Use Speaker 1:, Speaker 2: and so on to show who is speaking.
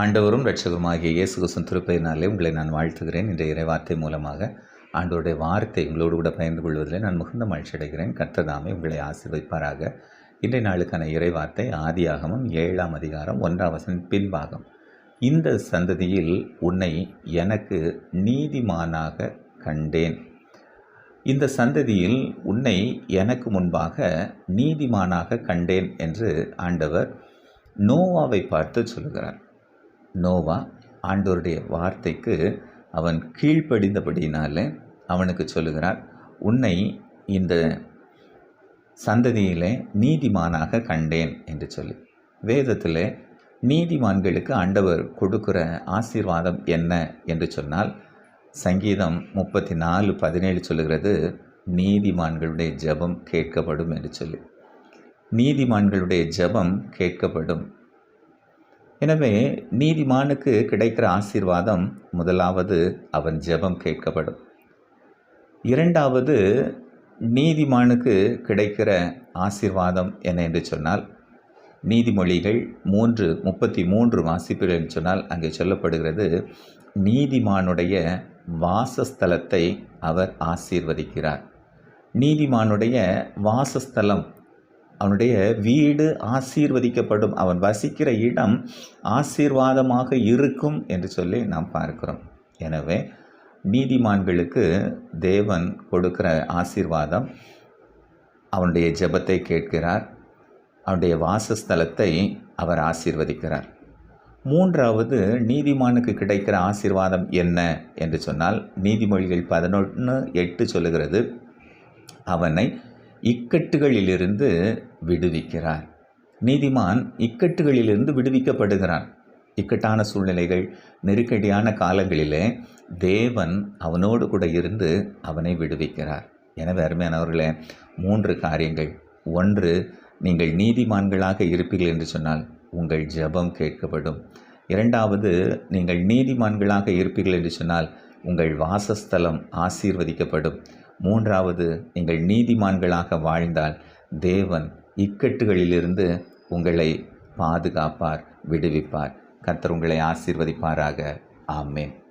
Speaker 1: ஆண்டவரும் ரட்சகருமாகிய இயேசு கிறிஸ்துவின் திருப்பதினாலே உங்களை நான் வாழ்த்துகிறேன். இந்த இறைவார்த்தை மூலமாக ஆண்டோருடைய வார்த்தை உங்களோடு கூட பகிர்ந்து கொள்வதில் நான் மிகுந்த மகிழ்ச்சி அடைகிறேன். கர்த்ததாமே உங்களை ஆசிர்வைப்பாராக இன்றைய நாளுக்கான இறைவார்த்தை ஆதியாகமும் ஏழாம் அதிகாரம் ஒன்றாம் வசனம் பின்பாகம். இந்த சந்ததியில் உன்னை எனக்கு நீதிமானாக கண்டேன். இந்த சந்ததியில் உன்னை எனக்கு முன்பாக நீதிமானாக கண்டேன் என்று ஆண்டவர் நோவாவை பார்த்து சொல்கிறார் நோவா ஆண்டோருடைய வார்த்தைக்கு அவன் கீழ்ப்படிந்தபடினால அவனுக்கு சொல்லுகிறார் உன்னை இந்த சந்ததியிலே நீதிமானாக கண்டேன் என்று சொல்லி. வேதத்தில் நீதிமான்களுக்கு ஆண்டவர் கொடுக்குற ஆசீர்வாதம் என்ன என்று சொன்னால் சங்கீதம் முப்பத்தி நாலு பதினேழு சொல்லுகிறது நீதிமான்களுடைய ஜெபம் கேட்கப்படும் என்று சொல்லி. நீதிமான்களுடைய ஜெபம் கேட்கப்படும். எனவே நீதிமானுக்கு கிடைக்கிற ஆசீர்வாதம் முதலாவது அவன் ஜெபம் கேட்கப்படும். இரண்டாவது நீதிமானுக்கு கிடைக்கிற ஆசீர்வாதம் என்ன என்று சொன்னால் நீதிமொழிகள் மூன்று முப்பத்தி மூன்று வாசிப்புகள் என்று சொன்னால் அங்கே சொல்லப்படுகிறது நீதிமானுடைய வாசஸ்தலத்தை அவர் ஆசீர்வதிக்கிறார். நீதிமானுடைய வாசஸ்தலம் அவனுடைய வீடு ஆசீர்வதிக்கப்படும். அவன் வசிக்கிற இடம் ஆசீர்வாதமாக இருக்கும் என்று சொல்லி நாம் பார்க்கிறோம். எனவே நீதிமான்களுக்கு தேவன் கொடுக்கிற ஆசீர்வாதம் அவனுடைய ஜெபத்தை கேட்கிறார். அவனுடைய வாசஸ்தலத்தை அவர் ஆசீர்வதிக்கிறார். மூன்றாவது நீதிமானுக்கு கிடைக்கிற ஆசீர்வாதம் என்ன என்று சொன்னால் நீதிமொழிகள் பதினொன்று எட்டு சொல்லுகிறது அவனை இக்கட்டுகளிலிருந்து விடுவிக்கிறார். நீதிமான் இக்கட்டுகளிலிருந்து விடுவிக்கப்படுகிறான். இக்கட்டான சூழ்நிலைகள் நெருக்கடியான காலங்களிலே தேவன் அவனோடு கூட இருந்து அவனை விடுவிக்கிறார். எனவே அருமையானவர்களே மூன்று காரியங்கள். ஒன்று நீங்கள் நீதிமான்களாக இருப்பீர்கள் என்று சொன்னால் உங்கள் ஜெபம் கேட்கப்படும். இரண்டாவது நீங்கள் நீதிமான்களாக இருப்பீர்கள் என்று சொன்னால் உங்கள் வாசஸ்தலம் ஆசீர்வதிக்கப்படும். மூன்றாவது நீங்கள் நீதிமான்களாக வாழ்ந்தால் தேவன் இக்கட்டுகளிலிருந்து உங்களை பாதுகாப்பார் விடுவிப்பார். கர்த்தர் உங்களை ஆசீர்வதிப்பாராக. ஆமேன்.